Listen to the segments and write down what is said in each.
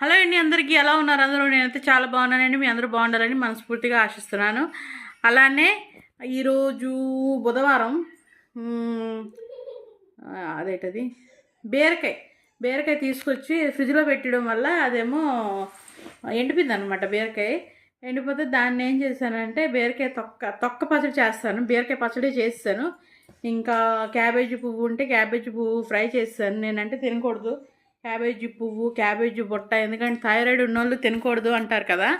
Hello అండి అందరికీ ఎలా ఉన్నారు? అందరూ నేనైతే చాలా బాగున్నానండి. మీ అందరూ బాగుండాలని మనస్ఫూర్తిగా ఆశిస్తున్నాను. అలానే ఈరోజు బుధవారం అదేటది? బీరకాయ బీరకాయ తీసుకొచ్చి ఫ్రిడ్జ్లో పెట్టడం వల్ల అదేమో ఎండిపోయింది అనమాట బీరకాయ. ఎండిపోతే దాన్ని ఏం చేశానంటే బీరకాయ తొక్క తొక్క పచ్చడి చేస్తాను. బీరకాయ పచ్చడి చేస్తాను. ఇంకా క్యాబేజీ పువ్వు ఉంటే క్యాబేజీ పువ్వు ఫ్రై చేస్తాను. నేనంటే తినకూడదు. క్యాబేజీ పువ్వు క్యాబేజీ బుట్ట ఎందుకంటే థైరాయిడ్ ఉన్నోళ్ళు తినకూడదు అంటారు కదా.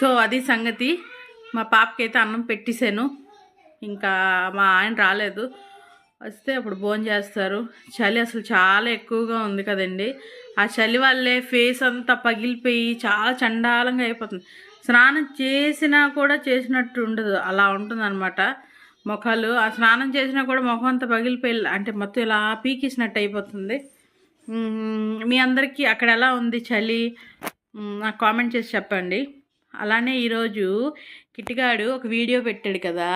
సో అది సంగతి. మా పాపకైతే అన్నం పెట్టేశాను. ఇంకా మా ఆయన రాలేదు. వస్తే అప్పుడు భోజనం చేస్తారు. చలి అసలు చాలా ఎక్కువగా ఉంది కదండి. ఆ చలి వల్లే ఫేస్ అంతా పగిలిపోయి చాలా చండాలంగా అయిపోతుంది. స్నానం చేసినా కూడా చేసినట్టు ఉండదు. అలా ఉంటుందన్నమాట. ముఖాలు. ఆ స్నానం చేసినా కూడా ముఖం అంతా పగిలిపోయి అంటే మొత్తం ఇలా పీకేసినట్టు అయిపోతుంది. మీ అందరికీ అక్కడ ఎలా ఉంది చలి? నాకు కామెంట్ చేసి చెప్పండి. అలానే ఈరోజు కిటిగాడు ఒక వీడియో పెట్టాడు కదా.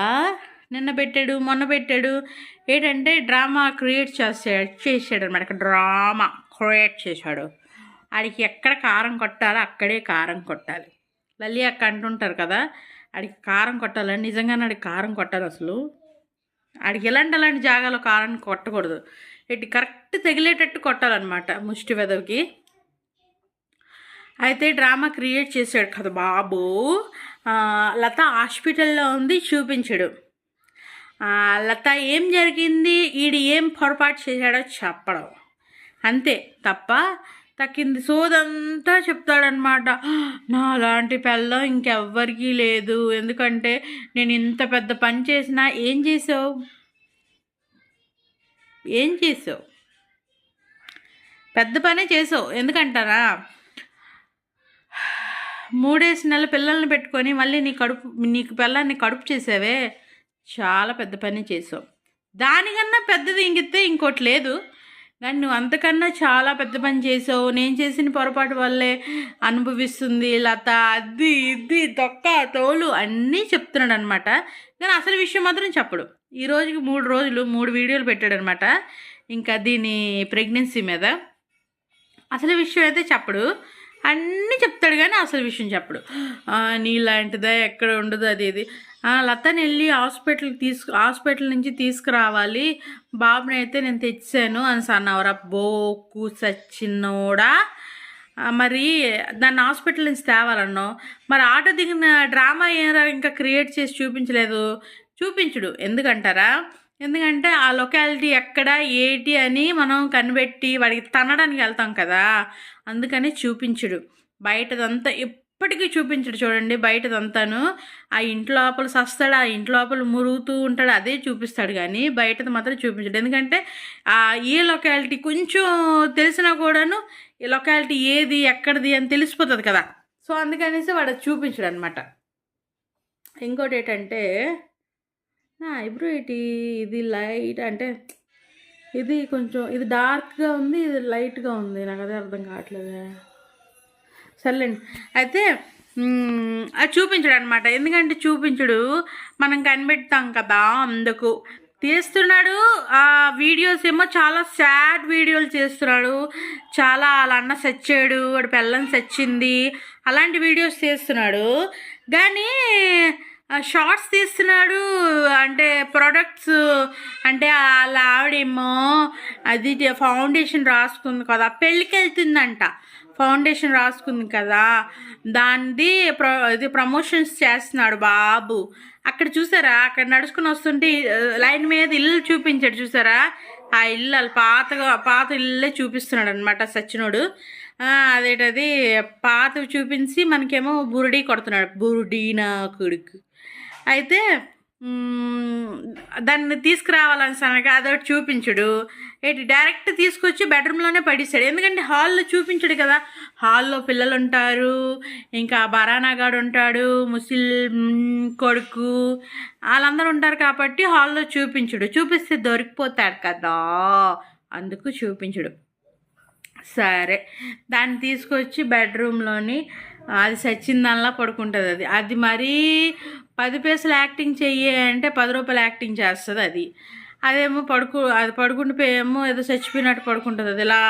నిన్న పెట్టాడు మొన్న పెట్టాడు. ఏంటంటే డ్రామా క్రియేట్ చేసాడు చేసాడు అనమాట డ్రామా క్రియేట్ చేశాడు. ఆడికి ఎక్కడ కారం కొట్టాలో అక్కడే కారం కొట్టాలి. లల్లి అక్క అంటుంటారు కదా ఆడికి కారం కొట్టాలని నిజంగానే ఆడికి కారం కొట్టాలి అసలు? ఆడికి ఎలాంటి అలాంటి జాగాలో కారం కొట్టకూడదు. ఇటు కరెక్ట్ తగిలేటట్టు కొట్టాలన్నమాట ముష్టి వెదవికి. అయితే డ్రామా క్రియేట్ చేశాడు కదా బాబు. లత హాస్పిటల్లో ఉంది చూపించాడు. లత ఏం జరిగింది ఈడు ఏం పొరపాటు చేశాడో చెప్పడం. అంతే తప్ప తక్కింది సోదంతా చెప్తాడనమాట నా అలాంటి పెళ్ళం ఇంకెవ్వరికీ లేదు. ఎందుకంటే నేను ఇంత పెద్ద పని చేసినా ఏం చేసావు? ఏం చేసావు? పెద్ద పనే చేసావు. ఎందుకంటారా? మూడేసి నెలల పిల్లల్ని పెట్టుకొని మళ్ళీ నీ కడుపు నీకు పిల్లల్ని కడుపు చేసావే? చాలా పెద్ద పని చేసావు. దానికన్నా పెద్దది ఇంకితే ఇంకోటి లేదు. కానీ నువ్వు అంతకన్నా చాలా పెద్ద పని చేసావు. నేను చేసిన పొరపాటు వల్లే అనుభవిస్తుంది లత. అది ఇది తొక్క తోలు అన్నీ చెప్తున్నాడు అనమాట కానీ అసలు విషయం మాత్రం చెప్పడు. ఈ రోజుకి మూడు రోజులు మూడు వీడియోలు పెట్టాడు అనమాట ఇంకా దీని ప్రెగ్నెన్సీ మీద. అసలు విషయం అయితే చెప్పడు. అన్నీ చెప్తాడు కానీ అసలు విషయం చెప్పడు. నీలాంటిదా ఎక్కడ ఉండదు అది ఇది. లతని వెళ్ళి హాస్పిటల్ తీసుకు హాస్పిటల్ నుంచి తీసుకురావాలి. బాబుని అయితే నేను తెచ్చాను అని అన్నవరా బోకు సచ్చినోడా. మరి దాన్ని హాస్పిటల్ నుంచి తేవాలన్నావు. మరి ఆటో దిగిన డ్రామా ఏరా ఇంకా క్రియేట్ చేసి చూపించలేదు. చూపించుడు. ఎందుకంటారా? ఎందుకంటే ఆ లొకాలిటీ ఎక్కడ ఏటి అని మనం కనిపెట్టి వాడికి తనడానికి వెళ్తాం కదా. అందుకని చూపించుడు. బయటదంతా ఎప్పటికీ చూపించడు చూడండి. బయటదంతాను ఆ ఇంటి లోపల సస్తాడు ఆ ఇంటి లోపల మురుగుతూ ఉంటాడు అదే చూపిస్తాడు కానీ బయటది మాత్రం చూపించడు. ఎందుకంటే ఆ ఏ లొకాలిటీ కొంచెం తెలిసినా కూడాను ఈ లొకాలిటీ ఏది ఎక్కడిది అని తెలిసిపోతుంది కదా. సో అందుకనేసి వాడు చూపించడు అనమాట ఇంకోటి ఏంటంటే నా ఐబ్రో ఏంటి? ఇది లైట్ అంటే ఇది కొంచెం ఇది డార్క్గా ఉంది ఇది లైట్గా ఉంది. నాకు అదే అర్థం కావట్లేదు. సర్లేండి. అయితే అది చూపించడు అనమాట ఎందుకంటే చూపించడు. మనం కనిపెడతాం కదా అందుకు. తీస్తున్నాడు. ఆ వీడియోస్ ఏమో చాలా సాడ్ వీడియోలు చేస్తున్నాడు. చాలా వాళ్ళ అన్న సచ్చాడు వాడు పిల్లని సచ్చింది అలాంటి వీడియోస్ చేస్తున్నాడు. కానీ షార్ట్స్ తీస్తున్నాడు. అంటే ప్రొడక్ట్స్ అంటే వాళ్ళ ఆవిడేమో అది ఫౌండేషన్ రాసుకుంది కదా. పెళ్ళికి వెళ్తుందంట ఫౌండేషన్ రాసుకుంది కదా. దానిది ప్రో ఇది ప్రమోషన్స్ చేస్తున్నాడు బాబు. అక్కడ చూసారా? అక్కడ నడుచుకుని వస్తుంటే లైన్ మీద ఇల్లు చూపించాడు చూసారా? ఆ ఇల్లు వాళ్ళు పాతగా పాత ఇల్లే చూపిస్తున్నాడు అనమాట సచ్చినోడు. అదేటది పాతవి చూపించి మనకేమో బురుడీ కొడుతున్నాడు. బురుడీ నా కొడుకు. అయితే దాన్ని తీసుకురావాలని అదొకటి చూపించుడు. ఏంటి డైరెక్ట్ తీసుకొచ్చి బెడ్రూమ్లోనే పడిస్తాడు ఎందుకంటే హాల్లో చూపించడు కదా. హాల్లో పిల్లలు ఉంటారు ఇంకా బరానాగాడు ఉంటాడు ముసిల్ కొడుకు వాళ్ళందరూ ఉంటారు కాబట్టి హాల్లో చూపించుడు. చూపిస్తే దొరికిపోతాడు కదా. అందుకు చూపించుడు. సరే దాన్ని తీసుకొచ్చి బెడ్రూమ్లోని అది సచ్చిందల్లా పడుకుంటుంది అది. అది మరీ పది పైసలు యాక్టింగ్ చెయ్యి అంటే పది రూపాయలు యాక్టింగ్ చేస్తుంది అది. అదేమో పడుకు అది పడుకుండిపోయేమో ఏదో చచ్చిపోయినట్టు పడుకుంటుంది అది. ఇలా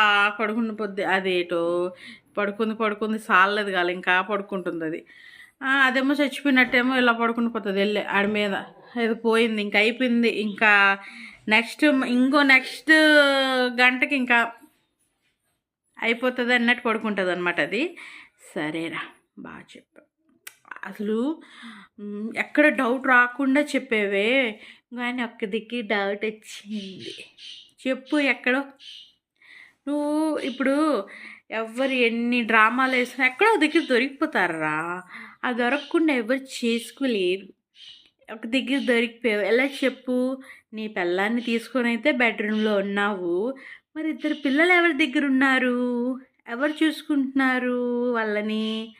పడుకుని పొద్దు అదేటో పడుకుంది పడుకుంది సాలలేదు కాదు ఇంకా పడుకుంటుంది అది. అదేమో చచ్చిపోయినట్టేమో ఇలా పడుకుని పోతుంది వెళ్ళి ఆడి మీద. ఇది పోయింది ఇంకా అయిపోయింది ఇంకా నెక్స్ట్ ఇంకో నెక్స్ట్ గంటకి ఇంకా అయిపోతుంది అన్నట్టు పడుకుంటుంది అనమాట అది. సరేరా బాగా చెప్పా. అసలు ఎక్కడ డౌట్ రాకుండా చెప్పేవే కానీ ఒక్క దిక్కి డౌట్ వచ్చింది. చెప్పు ఎక్కడో. నువ్వు ఇప్పుడు ఎవరు ఎన్ని డ్రామాలు వేసినా ఎక్కడో ఒక దగ్గర దొరికిపోతారా ఆ దొరకకుండా ఎవరు చేసుకోలేరు. ఒక దగ్గర దొరికిపోయావు. ఎలా చెప్పు? నీ పిల్లాన్ని తీసుకొని అయితే బెడ్రూమ్లో ఉన్నావు. మరి ఇద్దరు పిల్లలు ఎవరి దగ్గర ఉన్నారు? ఎవరు చూసుకుంటున్నారు వాళ్ళని?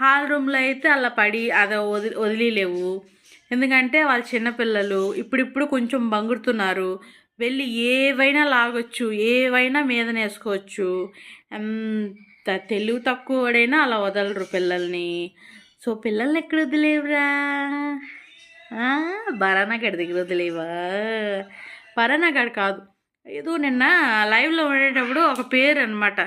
హాల్ రూమ్లో అయితే అలా పడి అది వదిలి వదిలేవు ఎందుకంటే వాళ్ళు చిన్నపిల్లలు ఇప్పుడిప్పుడు కొంచెం బంగుడుతున్నారు వెళ్ళి ఏవైనా లాగొచ్చు ఏవైనా మీద నేసుకోవచ్చు ఎంత తెలివి తక్కువడైనా అలా వదలరు పిల్లల్ని. సో పిల్లల్ని ఎక్కడ వదిలేవురా? బరానాగడి దగ్గర వదిలేవా? బరానాగడ్ కాదు. ఏదో నిన్న లైవ్లో ఉండేటప్పుడు ఒక పేరు అనమాట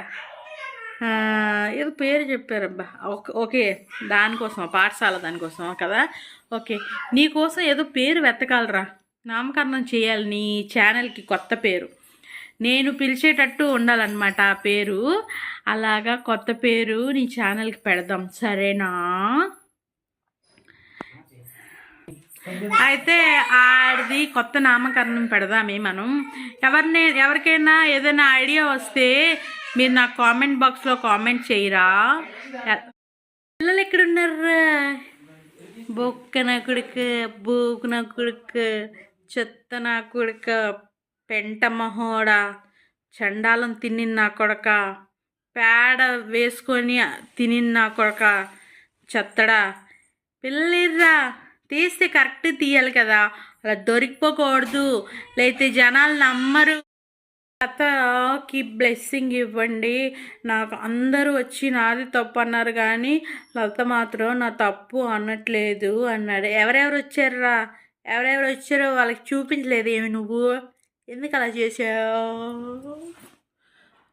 ఏదో పేరు చెప్పారబ్బా. Okay okay. దానికోసం పాఠశాల దానికోసం కదా? ఓకే. నీకోసం ఏదో పేరు వెతకాలరా. నామకరణం చేయాలి నీ ఛానల్కి కొత్త పేరు. నేను పిలిచేటట్టు ఉండాలన్నమాట ఆ పేరు. అలాగా కొత్త పేరు నీ ఛానల్కి పెడదాం. సరేనా? అయితే ఆడిది కొత్త నామకరణం పెడదామే మనం. ఎవరిని ఎవరికైనా ఏదైనా ఐడియా వస్తే మీరు నా కామెంట్ బాక్స్లో కామెంట్ చేయరా. పిల్లలు ఎక్కడున్నారా బొక్క నా కొడుకు బూకు నా కొడుకు చెత్త నా కొడుకు పెంట మహోడా చండాలం తిని నా కొడక పేడ వేసుకొని తిని నా కొడక చెత్తడా. పిల్లలేర్రా తీస్తే కరెక్ట్ తీయాలి కదా. అలా దొరికిపోకూడదు. లేకపోతే జనాలు నమ్మరు. లతకి బ్లెస్సింగ్ ఇవ్వండి. నాకు అందరూ వచ్చి నాది తప్పు అన్నారు కానీ లత మాత్రం నా తప్పు అనట్లేదు అన్నాడు. ఎవరెవరు వచ్చారురా? ఎవరెవరు వచ్చారో వాళ్ళకి చూపించలేదు ఏమి నువ్వు? ఎందుకు అలా చేసావు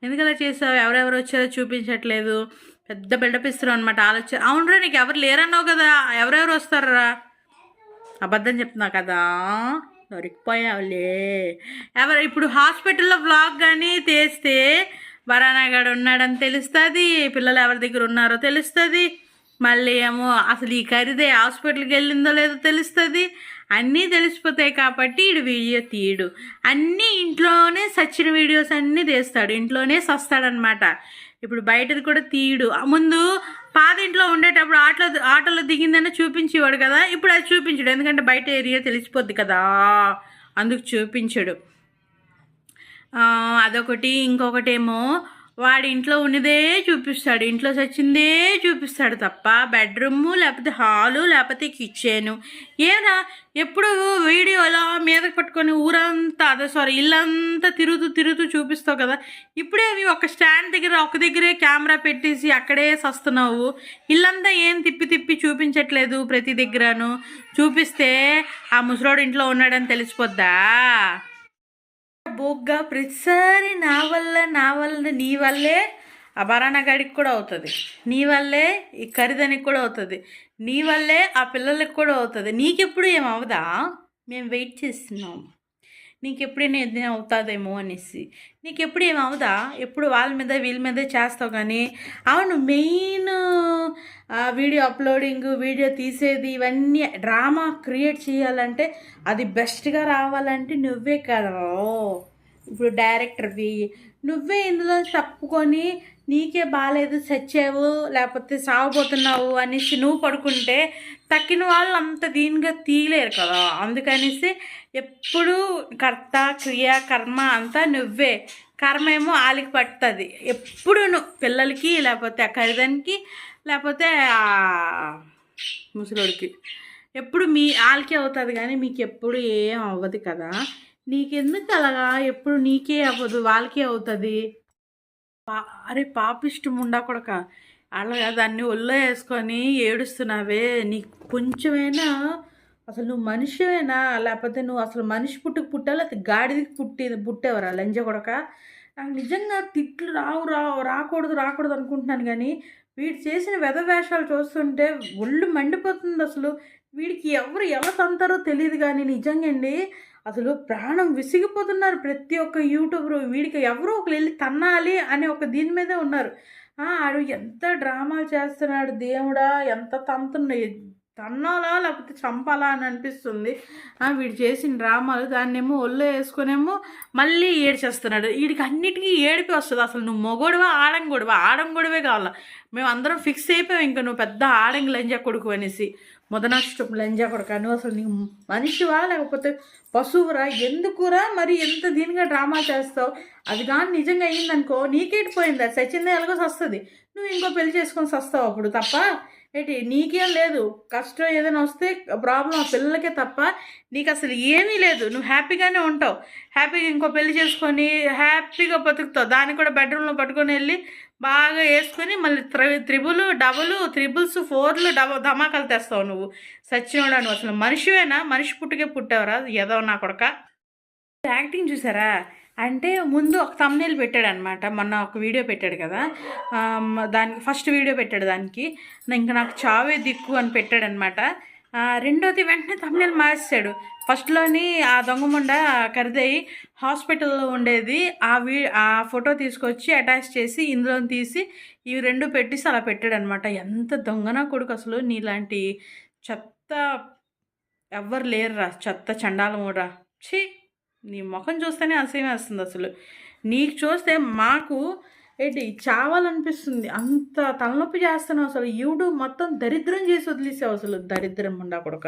ఎందుకు అలా చేసావు ఎవరెవరు వచ్చారో చూపించట్లేదు. పెద్ద బిల్డప్ ఇస్తున్నావు అనమాట ఆలోచన అవునరా నీకు ఎవరు లేరన్నావు కదా. ఎవరెవరు వస్తారా అబద్ధం చెప్తున్నా కదా? దొరికిపోయావులే. ఎవరు? ఇప్పుడు హాస్పిటల్లో వ్లాగ్ కానీ తీస్తే బరానాగాడు ఉన్నాడని తెలుస్తుంది పిల్లలు ఎవరి దగ్గర ఉన్నారో తెలుస్తుంది మళ్ళీ ఏమో అసలు ఈ ఖరీదే హాస్పిటల్కి వెళ్ళిందో లేదో తెలుస్తుంది అన్నీ తెలిసిపోతాయి కాబట్టి ఇడు వీడియో తీయడు. అన్నీ ఇంట్లోనే సచ్చిన వీడియోస్ అన్నీ తీస్తాడు ఇంట్లోనే సస్తాడనమాట ఇప్పుడు బయటది కూడా తీయడు. ముందు పాత ఇంట్లో ఉండేటప్పుడు ఆటలో ఆటోలో దిగిందని చూపించేవాడు కదా ఇప్పుడు అది చూపించడు. ఎందుకంటే బయట ఏరియా తెలిసిపోద్ది కదా అందుకు చూపించడు. అదొకటి అదొకటి. ఇంకొకటేమో వాడి ఇంట్లో ఉన్నదే చూపిస్తాడు ఇంట్లో చచ్చిందే చూపిస్తాడు తప్ప బెడ్రూము లేకపోతే హాలు లేకపోతే కిచెను. ఏరా ఎప్పుడు వీడియోలో మీద మీదకి పట్టుకొని ఊరంతా అదే సారీ ఇల్లంతా తిరుగుతూ తిరుగుతూ చూపిస్తావు కదా? ఇప్పుడేవి ఒక స్టాండ్ దగ్గర ఒక దగ్గరే కెమెరా పెట్టేసి అక్కడే సస్తున్నావు. ఇల్లంతా ఏం తిప్పి తిప్పి చూపించట్లేదు ప్రతి దగ్గరను? చూపిస్తే ఆ ముసలోడు ఇంట్లో ఉన్నాడని తెలిసిపోద్దా? బొగ్గా ప్రతిసారి నా వల్ల నా వల్ల నీ వల్లే ఆ బరానా గడికి కూడా అవుతుంది. నీ వల్లే ఈ ఖరీదానికి కూడా అవుతుంది. నీ వల్లే ఆ పిల్లలకి కూడా అవుతుంది. నీకెప్పుడు ఏం అవదా మేము వెయిట్ చేస్తున్నాం. నీకెప్పుడైనా ఏదైనా అవుతుందేమో అనేసి. నీకు ఎప్పుడు ఏమి అవదా ఎప్పుడు వాళ్ళ మీద వీళ్ళ మీద చేస్తావు కానీ అవును మెయిన్ వీడియో అప్లోడింగ్ వీడియో తీసేది ఇవన్నీ డ్రామా క్రియేట్ చేయాలంటే అది బెస్ట్గా రావాలంటే నువ్వే కదా. ఇప్పుడు డైరెక్టర్వి. నువ్వే ఇందులో తప్పుకొని నీకే బాగాలేదు చచ్చావు లేకపోతే సాగుపోతున్నావు అనేసి నువ్వు పడుకుంటే తక్కిన వాళ్ళు అంత దీనిగా తీయలేరు కదా. అందుకనేసి ఎప్పుడు కర్త క్రియ కర్మ అంతా నువ్వే. కర్మ ఏమో ఆలికి పడుతుంది ఎప్పుడు నువ్వు పిల్లలకి లేకపోతే ఆ ఖరీదానికి లేకపోతే ముసలోడికి. ఎప్పుడు మీ వాళ్ళకే అవుతుంది కానీ మీకు ఎప్పుడు ఏం అవ్వదు కదా. నీకెందుకు అలాగా? ఎప్పుడు నీకే అవ్వదు వాళ్ళకే అవుతుంది? పా అరే పాపిష్టం ఉండకూడక కొడక. దాన్ని ఒళ్ళో వేసుకొని ఏడుస్తున్నావే నీకు కొంచెమైనా అసలు నువ్వు మనిషివేనా? లేకపోతే నువ్వు అసలు మనిషి పుట్టుకు పుట్టాలి లేకపోతే గాడిదికి పుట్టి పుట్టేవరా లంజ కొడక? నాకు నిజంగా తిట్లు రావు రావు రాకూడదు రాకూడదు అనుకుంటున్నాను కానీ వీడు చేసిన వెధ వేషాలు చూస్తుంటే ఒళ్ళు మండిపోతుంది అసలు. వీడికి ఎవరు ఎలా తంతారో తెలియదు కానీ నిజంగండి అసలు ప్రాణం విసిగిపోతున్నారు ప్రతి ఒక్క యూట్యూబరు. వీడికి ఎవరో ఒకరు వెళ్ళి తన్నాలి అనే ఒక దీని మీదే ఉన్నారు. ఆడు ఎంత డ్రామాలు చేస్తున్నాడు దేవుడా ఎంత తంతున్నాయి తన్నాలా లేకపోతే చంపాలా అని అనిపిస్తుంది. వీడు చేసిన డ్రామాలు దాన్నేమో ఒళ్ళో వేసుకునేమో మళ్ళీ ఏడ్చేస్తున్నాడు. వీడికి అన్నిటికీ ఏడిపి వస్తుంది. అసలు నువ్వు మొగోడివా ఆడంగొడువా? ఆడంగొడవే కావాలా. మేము అందరం ఫిక్స్ అయిపోయాం ఇంకా నువ్వు పెద్ద ఆడంగి లంజా కొడుకు అనేసి. మొదనష్టం లంజా కొడుకు నువ్వు అసలు నీకు మనిషివా? లేకపోతే పశువురా? ఎందుకురా మరి ఎంత దీనిగా డ్రామా చేస్తావు? అది కానీ నిజంగా అయ్యిందనుకో నీకేటిపోయింది అది సచిందే ఎలాగో వస్తుంది నువ్వు ఇంకో పెళ్ళి చేసుకొని వస్తావు అప్పుడు తప్ప? ఏంటి నీకేం లేదు. కష్టం ఏదైనా వస్తే ప్రాబ్లం ఆ పిల్లలకే తప్ప నీకు అసలు ఏమీ లేదు. నువ్వు హ్యాపీగానే ఉంటావు. హ్యాపీగా ఇంకో పెళ్ళి చేసుకొని హ్యాపీగా బతుకుతావు. దాన్ని కూడా బెడ్రూమ్లో పట్టుకొని వెళ్ళి బాగా వేసుకొని మళ్ళీ త్రి త్రిబుల్ డబుల్ త్రిబుల్స్ ఫోర్లు డబ ధమాకాలు తెస్తావు నువ్వు. సచ్చినోడా నువ్వు అసలు మనిషివేనా? మనిషి పుట్టుకే పుట్టావరా? ఏదో నా కొడక. యాక్టింగ్ చూసారా? అంటే ముందు ఒక తమ్నేల్ పెట్టాడు అనమాట మొన్న ఒక వీడియో పెట్టాడు కదా. దానికి ఫస్ట్ వీడియో పెట్టాడు దానికి. ఇంకా నాకు చావే దిక్కు అని పెట్టాడు అనమాట రెండోది వెంటనే తమ్నేల్ మార్చాడు ఫస్ట్లోని ఆ దొంగముండ ఖరీదయ్యి హాస్పిటల్లో ఉండేది. ఆ వీ ఆ ఫోటో తీసుకొచ్చి అటాచ్ చేసి ఇందులో తీసి ఇవి రెండు పెట్టేసి అలా పెట్టాడు అనమాట ఎంత దొంగనా కొడుకు అసలు నీలాంటి చెత్త ఎవ్వరు లేరురా చెత్త చండాలమురా. ఛీ నీ ముఖం చూస్తేనే అసహ్యం వేస్తుంది అసలు. నీకు చూస్తే మాకు ఏంటి చావాలనిపిస్తుంది. అంత తలనొప్పి చేస్తున్నావు అసలు. యూట్యూబ్ మొత్తం దరిద్రం చేసి వదిలేసావు అసలు. దరిద్రం ఉండా కొడుక.